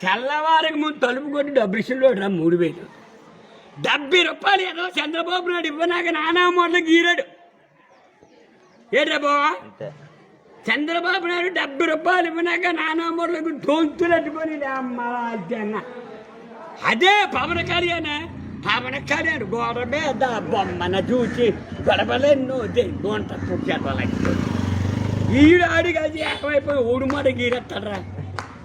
తెల్లవారికి ముందు తలుపు కొట్టి డబ్బు ఇచ్చిండు రా మూడు వేలు. డెబ్బై రూపాయలు ఏదో చంద్రబాబు నాయుడు ఇవ్వనాక నానా మొదలు గీరాడు. ఏంట్రా బావా? చంద్రబాబు నాయుడు డెబ్బై రూపాయలు ఇవ్వనాక నానా మొదలకు తోంతులు అట్టుకొని అమ్మ అదే పవన్ కళ్యాణ్. పవన్ కళ్యాణ్ గోడ మీద బొమ్మన చూసి గొడవలెన్నో దెంగోంట పుట్టేవాళ్ళకి ఈడు అది ఏకమైపోయి ఊడు మాట గీరెత్తాడరా